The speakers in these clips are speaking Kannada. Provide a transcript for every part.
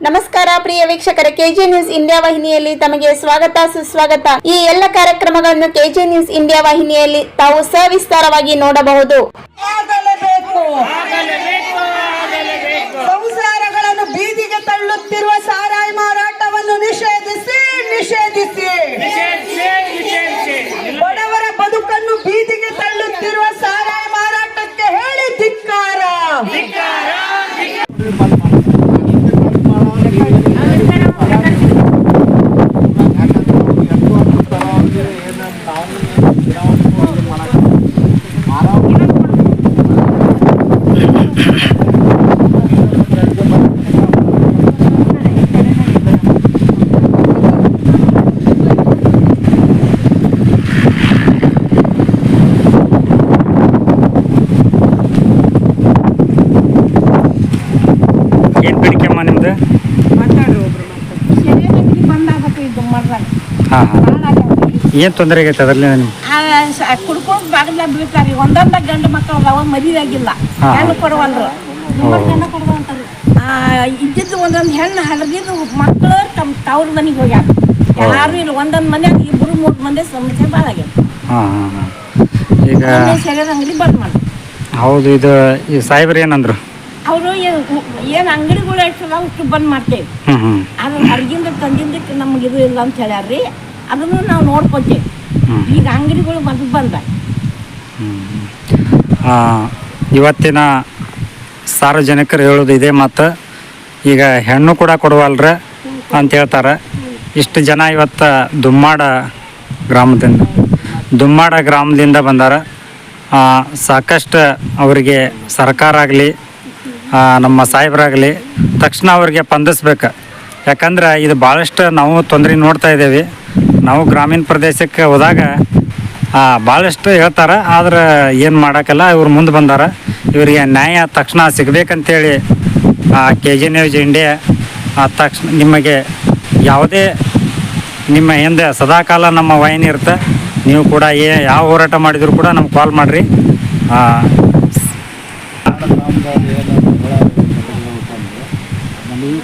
ನಮಸ್ಕಾರ ಪ್ರಿಯ ವೀಕ್ಷಕರ ಕೆಜೆ ನ್ಯೂಸ್ ಇಂಡಿಯಾ ವಾಹಿನಿಯಲ್ಲಿ ತಮಗೆ ಸ್ವಾಗತ ಸುಸ್ವಾಗತ. ಈ ಎಲ್ಲ ಕಾರ್ಯಕ್ರಮಗಳನ್ನು ಕೆಜೆ ನ್ಯೂಸ್ ಇಂಡಿಯಾ ವಾಹಿನಿಯಲ್ಲಿ ತಾವು ಸವಿಸ್ತಾರವಾಗಿ ನೋಡಬಹುದು. ಸಂಸಾರಗಳನ್ನು ಬೀದಿಗೆ ತಳ್ಳುತ್ತಿರುವ ಸಾರಾಯಿ ಮಾರಾಟವನ್ನು ನಿಷೇಧಿಸಿ ನಿಷೇಧಿಸಿ. ಬಡವರ ಬದುಕನ್ನು ಬೀದಿಗೆ ತಳ್ಳುತ್ತಿರುವ ಸಾರಾಯಿ ಮಾರಾಟಕ್ಕೆ ಹೇಳಿ ಧಿಕ್ಕಾರ. ಹಾಂ. ಏನು ತೊಂದರೆ ಆಗೈತೆ ಅದರಲ್ಲಿ ನಿಮ್ಗೆ? ಕುಡ್ಕೊಂಡು ಬಾಗಿಲ ಬೀಳ್ತಾರಿ. ಒಂದೊಂದ ಗಂಡು ಮಕ್ಕಳು ಅದಾವ ಮರಿದಾಗಿಲ್ಲ. ಹೆಣ್ಣು ಕೊಡುವಲ್ರು. ಇದ್ದಿದ್ದು ಒಂದೊಂದು ಹೆಣ್ಣು ಹಳದಿದ್ದು ಮಕ್ಕಳು ತಮ್ಮ ತವ್ರ ಮನೆಗೆ ಹೋಗ್ಯಾರ. ಯಾರು ಇಲ್ಲ. ಒಂದೊಂದು ಮನೆ ಇಬ್ರು ಮೂರು ಮಂದಿ ಸಮಸ್ಯೆ ಭಾಳ ಆಗ್ಯಾವ ಈಗ ಶರೀರ ಅಂಗಡಿ ಬಂದ್ ಮಾಡಿ ಹೌದು ಇದು ಈ ಸಾಹೇಬ್ರು ಏನಂದ್ರು? ಅವರು ಏನು ಅಂಗಡಿಗಳು ಇರ್ತದ ಅಷ್ಟು ಬಂದ್ ಮಾಡ್ತೇವೆ. ಆದ್ರೆ ಹೊರಗಿಂದ ತಂದಿಂದಕ್ಕೆ ನಮ್ಗೆ ಇದು ಇಲ್ಲ ಅಂತ ಹೇಳ್ಯಾರ್ರಿ. ಅದನ್ನು ನಾವು ನೋಡ್ಕೊತೇವೆ. ಈಗ ಅಂಗಡಿಗಳು ಬಂದ್ ಬಂದ. ಇವತ್ತಿನ ಸಾರ್ವಜನಿಕರು ಹೇಳೋದು ಇದೇ ಮತ್ತು ಈಗ ಹೆಣ್ಣು ಕೂಡ ಕೊಡುವಲ್ರ ಅಂತ ಹೇಳ್ತಾರೆ. ಇಷ್ಟು ಜನ ಇವತ್ತು ದುಮ್ಮಾಡ ಗ್ರಾಮದಿಂದ ದುಮ್ಮಾಡ ಗ್ರಾಮದಿಂದ ಬಂದಾರ. ಸಾಕಷ್ಟು ಅವರಿಗೆ ಸರ್ಕಾರ ಆಗಲಿ ನಮ್ಮ ಸಾಹೇಬರಾಗಲಿ ತಕ್ಷಣ ಅವ್ರಿಗೆ ಪಂದಿಸ್ಬೇಕು. ಯಾಕಂದ್ರೆ ಇದು ಭಾಳಷ್ಟು ನಾವು ತೊಂದರೆ ನೋಡ್ತಾ ಇದ್ದೇವೆ. ನಾವು ಗ್ರಾಮೀಣ ಪ್ರದೇಶಕ್ಕೆ ಹೋದಾಗ ಭಾಳಷ್ಟು ಹೇಳ್ತಾರೆ, ಆದ್ರೆ ಏನು ಮಾಡೋಕ್ಕಲ್ಲ ಇವ್ರು ಮುಂದೆ ಬಂದಾರ. ಇವರಿಗೆ ನ್ಯಾಯ ತಕ್ಷಣ ಸಿಗಬೇಕಂತೇಳಿ ಕೆ ಜಿ ನ್ಯೂಸ್ ಇಂಡಿಯಾ ತಕ್ಷಣ ನಿಮಗೆ ಯಾವುದೇ ನಿಮ್ಮ ಹಿಂದೆ ಸದಾಕಾಲ ನಮ್ಮ ವಾಹಿನಿ ಇರುತ್ತೆ. ನೀವು ಕೂಡ ಏ, ಯಾವ ಹೋರಾಟ ಮಾಡಿದ್ರು ಕೂಡ ನಮ್ಗೆ ಕಾಲ್ ಮಾಡಿರಿ.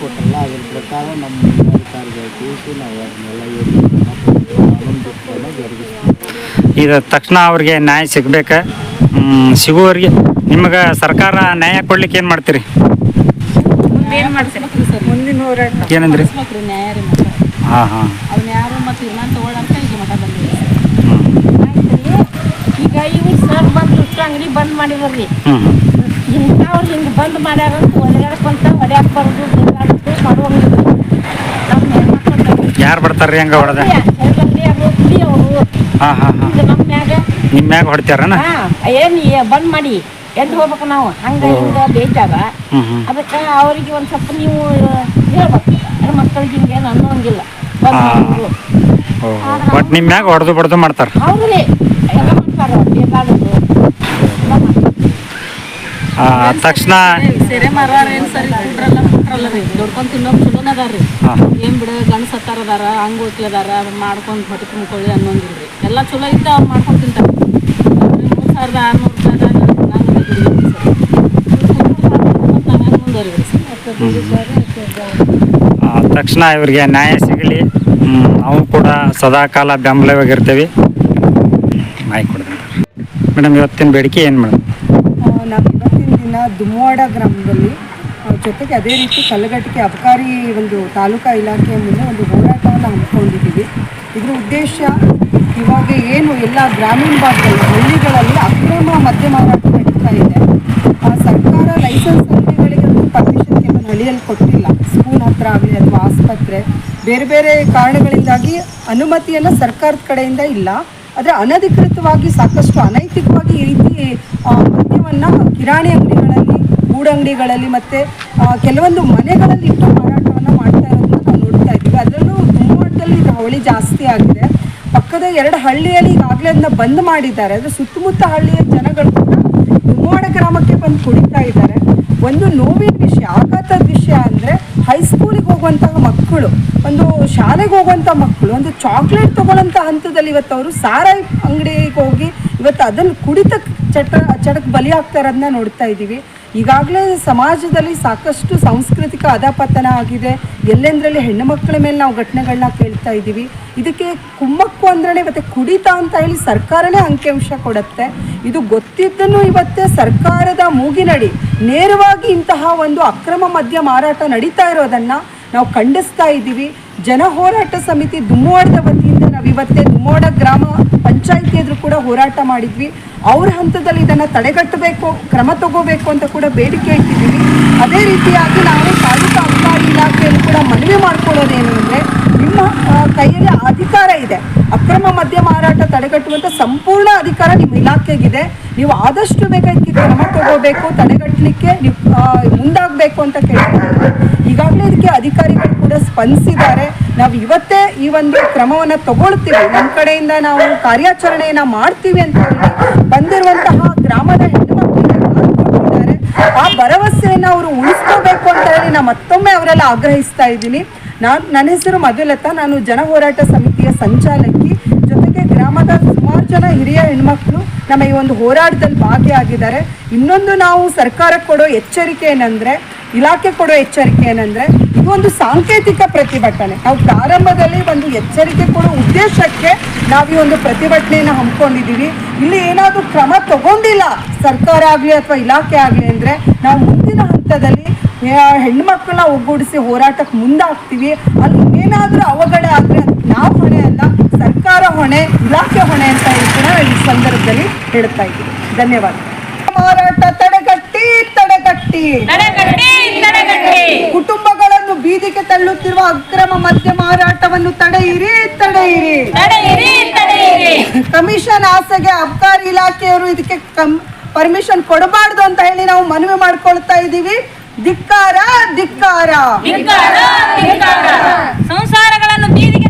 ಕೊಟ್ಟಲ್ಲ ನಮ್ಮ ನಾವು ಅದನ್ನೆಲ್ಲ ಜರುಗಿಸ್ತೀವಿ ಇದು ತಕ್ಷಣ ಅವ್ರಿಗೆ ನ್ಯಾಯ ಸಿಗ್ಬೇಕು. ಹ್ಮ್, ಸಿಗುವವರೆಗೆ ನಿಮಗೆ ಸರ್ಕಾರ ನ್ಯಾಯ ಕೊಡ್ಲಿಕ್ಕೆ ಏನು ಮಾಡ್ತೀರಿ? ಏನಂದ್ರಿ? ಹಾಂ ಹಾಂ. ಈಗ ಈಗ ಇವ್ರು ಸರ್ ಬಂದು ಅಂಗಡಿ ಬಂದ್ ಮಾಡಿದ್ರಿ ಇಂಥವ್ರು ಹಿಂಗೆ ಬಂದ್ ಮಾಡ್ಯಾರ ಅಂತ ಬರೋದು ಬೇಕಾಗುತ್ತೆ ಮಾಡುವಂಗಿಲ್ಲ. ನಮ್ಮ ಹೆಣ್ಮಕ್ಳು ಯಾರು ಬರ್ತಾರ್ರಿ ಹಂಗ ಹೊಡೆದ? ಹಾಂ ಹಾಂ ಹಾಂ. ನಮ್ಮ ಮ್ಯಾಗ. ಹೊಡ್ತಾರನ? ಏನ್ ಬಂದ್ ಮಾಡಿ ಎದ್ದು ಹೋಗ್ಬೇಕು ನಾವು. ಹಂಗ ಹಿಂಗ ಬೇಜಾರ. ಅದಕ್ಕೆ ಅವ್ರಿಗೆ ಒಂದ್ ಸ್ವಲ್ಪ ನೀವು ಹೇಳ್ಬೇಕು. ಮಕ್ಕಳಿಗೆ ಹಿಂಗೇನು ಅನ್ನೋಂಗಿಲ್ಲ. ಬಟ್ ನಿಮ್ಮ ಮ್ಯಾಗ ಹೊಡೆದು ಬಡ್ದು ಮಾಡ್ತಾರೆ. ಹೌದ್ರಿ. ಎಲ್ಲ ಮಾಡ್ತಾರ. ತಕ್ಷಣ ಸೆರೆ ಮಾರಾರ ಏನು ಸರಿ ಕುಡ್ರಲ್ಲ ಕುಟ್ರಲ್ಲ ರೀ. ದುಡ್ಕೊಂಡು ತಿನ್ನೋಕೆ ಚಲೋನ ಅದಾರ ರೀ. ಏನು ಬಿಡ ಗಂಡು ಸತ್ತಾರ ಅದಾರ ಹಂಗೆ ಓಟ್ಲಿ ಅದಾರ ಮಾಡ್ಕೊಂಡು ಹೊಟ್ಟೆ ತುಂಬ್ಕೊಳ್ಳಿ ರೀ. ಎಲ್ಲ ಚಲೋ ಇದ್ದ ಅವ್ರು ಮಾಡ್ಕೊಂಡು ತಿಂತಾರೆ. ಮೂರ್ ಸಾವಿರದ ಆರುನೂರು ಆ, ತಕ್ಷಣ ಇವರಿಗೆ ನ್ಯಾಯ ಸಿಗಲಿ. ನಾವು ಕೂಡ ಸದಾಕಾಲ ಬೆಂಬಲವಾಗಿರ್ತೇವೆ. ಮಾಡಿ ಕೊಡ್ತೀನಿ. ಮೇಡಮ್ ಇವತ್ತಿನ ಬೇಡಿಕೆ ಏನು ಮೇಡಮ್? ಇವತ್ತಿನ ದುಮವಾಡ ಗ್ರಾಮದಲ್ಲಿ ಜೊತೆಗೆ ಅದೇ ರೀತಿ ಕಲ್ಲಗಟ್ಟಿಗೆ ಅಬಕಾರಿ ಒಂದು ತಾಲೂಕಾ ಇಲಾಖೆಯ ಮುಂದೆ ಒಂದು ಹೋರಾಟವನ್ನು ಹಮ್ಮಿಕೊಂಡಿದ್ದೀವಿ. ಇದರ ಉದ್ದೇಶ ಇವಾಗ ಏನು ಎಲ್ಲ ಗ್ರಾಮೀಣ ಭಾಗದಲ್ಲಿ ಹಳ್ಳಿಗಳಲ್ಲಿ ಅಕ್ರಮ ಮದ್ಯ ಮಾರಾಟ ನಡೀತಾ ಇದೆ. ಆ, ಸರ್ಕಾರ ಲೈಸೆನ್ಸ್ ಅಂಗಡಿಗಳಿಗೆ ಪರ್ಮಿಷನ್ ಕೆಲವೊಂದು ಹಳ್ಳಿಯಲ್ಲಿ ಕೊಟ್ಟಿಲ್ಲ. ಸ್ಕೂಲ್ ಹತ್ರ ಆಗಲಿ ಅಥವಾ ಆಸ್ಪತ್ರೆ ಬೇರೆ ಬೇರೆ ಕಾರಣಗಳಿಂದಾಗಿ ಅನುಮತಿಯನ್ನು ಸರ್ಕಾರದ ಕಡೆಯಿಂದ ಇಲ್ಲ. ಆದರೆ ಅನಧಿಕೃತವಾಗಿ ಸಾಕಷ್ಟು ಅನೈತಿಕವಾಗಿ ಈ ರೀತಿ ಮದ್ಯವನ್ನು ಕಿರಾಣಿ ಅಂಗಡಿಗಳಲ್ಲಿ ಗೂಡಂಗಡಿಗಳಲ್ಲಿ ಮತ್ತೆ ಕೆಲವೊಂದು ಮನೆಗಳಲ್ಲಿ ಇಟ್ಟು ಮಾರಾಟವನ್ನು ಮಾಡ್ತಾ ಇರೋದನ್ನ ನಾವು ನೋಡ್ತಾ ಇದ್ದೀವಿ. ಅದರಲ್ಲೂ ಇದು ಹಾವಳಿ ಜಾಸ್ತಿ ಆಗಿದೆ. ಪಕ್ಕದ ಎರಡು ಹಳ್ಳಿಯಲ್ಲಿ ಈಗಾಗಲೇ ಅದನ್ನ ಬಂದ್ ಮಾಡಿದ್ದಾರೆ. ಅಂದರೆ ಸುತ್ತಮುತ್ತ ಹಳ್ಳಿಯ ಜನಗಳು ಕೂಡ ದುಮ್ಮಾಡ ಗ್ರಾಮಕ್ಕೆ ಬಂದು ಕುಡಿತಾ ಇದ್ದಾರೆ. ಒಂದು ನೋವಿನ ವಿಷಯ, ಆಘಾತದ ವಿಷಯ ಅಂದರೆ ಹೈಸ್ಕೂಲಿಗೆ ಹೋಗೋ ಹೋಗುವಂತಹ ಮಕ್ಕಳು, ಒಂದು ಶಾಲೆಗೆ ಹೋಗುವಂಥ ಮಕ್ಕಳು, ಒಂದು ಚಾಕ್ಲೇಟ್ ತಗೊಳ್ಳೋಂಥ ಹಂತದಲ್ಲಿ ಇವತ್ತು ಅವರು ಸಾರಾಯಿ ಅಂಗಡಿಗೆ ಹೋಗಿ ಇವತ್ತು ಅದನ್ನು ಕುಡಿತ ಚಟ ಚಟಕ್ಕೆ ಬಲಿ ಆಗ್ತಾ ಇರೋದನ್ನ ನೋಡ್ತಾ ಇದ್ದೀವಿ. ಈಗಾಗಲೇ ಸಮಾಜದಲ್ಲಿ ಸಾಕಷ್ಟು ಸಾಂಸ್ಕೃತಿಕ ಅಧಪತನ ಆಗಿದೆ. ಎಲ್ಲೆಂದರಲ್ಲಿ ಹೆಣ್ಣು ಮಕ್ಕಳ ಮೇಲೆ ನಾವು ಘಟನೆಗಳನ್ನ ಕೇಳ್ತಾ ಇದ್ದೀವಿ. ಇದಕ್ಕೆ ಕುಮ್ಮಕ್ಕು ಅಂದ್ರೆ ಇವತ್ತೆ ಕುಡಿತ ಅಂತ ಹೇಳಿ ಸರ್ಕಾರನೇ ಅಂಕಿಅಂಶ ಕೊಡುತ್ತೆ. ಇದು ಗೊತ್ತಿದ್ದನ್ನು ಇವತ್ತೇ ಸರ್ಕಾರದ ಮೂಗಿನಡಿ ನೇರವಾಗಿ ಇಂತಹ ಒಂದು ಅಕ್ರಮ ಮದ್ಯ ಮಾರಾಟ ನಡೀತಾ ಇರೋದನ್ನ ನಾವು ಖಂಡಿಸ್ತಾ ಇದ್ದೀವಿ. ಜನ ಹೋರಾಟ ಸಮಿತಿ ದುಮ್ಮುವಾಡದ ವತಿಯಿಂದ ನಾವು ಇವತ್ತೇ ದುಮ್ಮೋಡ ಗ್ರಾಮ ಪಂಚಾಯಿತಿ ಎದುರು ಕೂಡ ಹೋರಾಟ ಮಾಡಿದ್ವಿ. ಅವ್ರ ಹಂತದಲ್ಲಿ ಇದನ್ನು ತಡೆಗಟ್ಟಬೇಕು ಕ್ರಮ ತಗೋಬೇಕು ಅಂತ ಕೂಡ ಬೇಡಿಕೆ ಇಟ್ಟಿದ್ದೀವಿ. ಅದೇ ರೀತಿಯಾಗಿ ನಾವು ತಾಲೂಕು ಅಬಕಾರಿ ಇಲಾಖೆಯಲ್ಲಿ ಕೂಡ ಮನವಿ ಮಾಡ್ಕೊಳ್ಳೋದೇನು ಅಂದರೆ ನಿಮ್ಮ ಕೈಯಲ್ಲಿ ಅಧಿಕಾರ ಇದೆ. ಅಕ್ರಮ ಮದ್ಯ ಮಾರಾಟ ತಡೆಗಟ್ಟುವಂಥ ಸಂಪೂರ್ಣ ಅಧಿಕಾರ ನಿಮ್ಮ ಇಲಾಖೆಗಿದೆ. ನೀವು ಆದಷ್ಟು ಬೇಗ ಕ್ರಮ ತಗೋಬೇಕು ತಡೆಗಟ್ಟಲಿಕ್ಕೆ ನೀವು ಆ, ಮುಂದಾಗಬೇಕು ಅಂತ ಕೇಳ್ತಾರೆ ಈಗಾಗಲೇ ಇದಕ್ಕೆ ಅಧಿಕಾರಿಗಳು ಕೂಡ ಸ್ಪಂದಿಸಿದ್ದಾರೆ. ನಾವು ಇವತ್ತೇ ಈ ಒಂದು ಕ್ರಮವನ್ನು ತಗೊಳ್ತೀವಿ. ನಮ್ಮ ಕಡೆಯಿಂದ ನಾವು ಕಾರ್ಯಾಚರಣೆಯನ್ನ ಮಾಡ್ತೀವಿ ಅಂತ ಹೇಳಿ ಬಂದಿರುವಂತಹ ಗ್ರಾಮದ ಹೆಣ್ಣು ಮಕ್ಕಳಿಗೆ ಮಾತು ಕೊಟ್ಟಿದ್ದಾರೆ ಆ ಭರವಸೆಯನ್ನು ಅವರು ಉಳಿಸ್ಕೋಬೇಕು ಅಂತ ಹೇಳಿ ನಾ ಮತ್ತೊಮ್ಮೆ ಅವರೆಲ್ಲ ಆಗ್ರಹಿಸ್ತಾ ಇದ್ದೀನಿ. ನಾನು, ನನ್ನ ಹೆಸರು ಮಧುಲತಾ. ನಾನು ಜನ ಹೋರಾಟ ಸಮಿತಿಯ ಸಂಚಾಲಕಿ. ಜೊತೆಗೆ ಗ್ರಾಮದ ಸುಮಾರು ಜನ ಹಿರಿಯ ಹೆಣ್ಮಕ್ಳು. ನಮ್ಮ ಈ ಒಂದು ಹೋರಾಟದಲ್ಲಿ ಭಾಗಿಯಾಗಿದ್ದಾರೆ. ಇನ್ನೊಂದು ನಾವು ಸರ್ಕಾರಕ್ಕೆ ಕೊಡೋ ಎಚ್ಚರಿಕೆ ಏನಂದ್ರೆ, ಇಲಾಖೆ ಕೊಡೋ ಎಚ್ಚರಿಕೆ ಏನಂದ್ರೆ, ಇದು ಒಂದು ಸಾಂಕೇತಿಕ ಪ್ರತಿಭಟನೆ. ನಾವು ಪ್ರಾರಂಭದಲ್ಲಿ ಒಂದು ಎಚ್ಚರಿಕೆ ಕೊಡೋ ಉದ್ದೇಶಕ್ಕೆ ನಾವು ಈ ಒಂದು ಪ್ರತಿಭಟನೆಯನ್ನು ಹಮ್ಮಿಕೊಂಡಿದ್ದೀವಿ. ಇಲ್ಲಿ ಏನಾದರೂ ಕ್ರಮ ತಗೊಂಡಿಲ್ಲ ಸರ್ಕಾರ ಆಗಲಿ ಅಥವಾ ಇಲಾಖೆ ಆಗಲಿ ಅಂದರೆ, ನಾವು ಮುಂದಿನ ಹಂತದಲ್ಲಿ ಹೆಣ್ಮಕ್ಳನ್ನ ಒಗ್ಗೂಡಿಸಿ ಹೋರಾಟಕ್ಕೆ ಮುಂದಾಗ್ತೀವಿ. ಅಲ್ಲಿ ಏನಾದರೂ ಅವಘಡ ಆದರೆ ನಾವು ಹೊಣೆ ಅಲ್ಲ. ಸರ್ಕಾರ ಹೊಣೆ ಇಲಾಖೆ ಹೊಣೆ ಅಂತ ಹೇಳ್ತೀವಿ ಈ ಸಂದರ್ಭದಲ್ಲಿ ಹೇಳ್ತಾ ಇದ್ದೀವಿ. ಧನ್ಯವಾದ ಮಾರಾಟ ತಡೆಗಟ್ಟಿ ತಡೆಗಟ್ಟಿ. ಕುಟುಂಬಗಳನ್ನು ಬೀದಿಗೆ ತಳ್ಳುತ್ತಿರುವ ಅಕ್ರಮ ಮದ್ಯ ಮಾರಾಟವನ್ನು ತಡೆಯಿರಿ ತಡೆಯಿರಿ. ಕಮಿಷನ್ ಆಸೆಗೆ ಅಬ್ಕಾರಿ ಇಲಾಖೆಯವರು ಇದಕ್ಕೆ ಪರ್ಮಿಷನ್ ಕೊಡಬಾರ್ದು ಅಂತ ಹೇಳಿ ನಾವು ಮನವಿ ಮಾಡ್ಕೊಳ್ತಾ ಇದ್ದೀವಿ. ಧಿಕ್ಕಾರ ಧಿಕ್ಕಾರ. ಸಂಸಾರಗಳನ್ನು ಬೀದಿಗೆ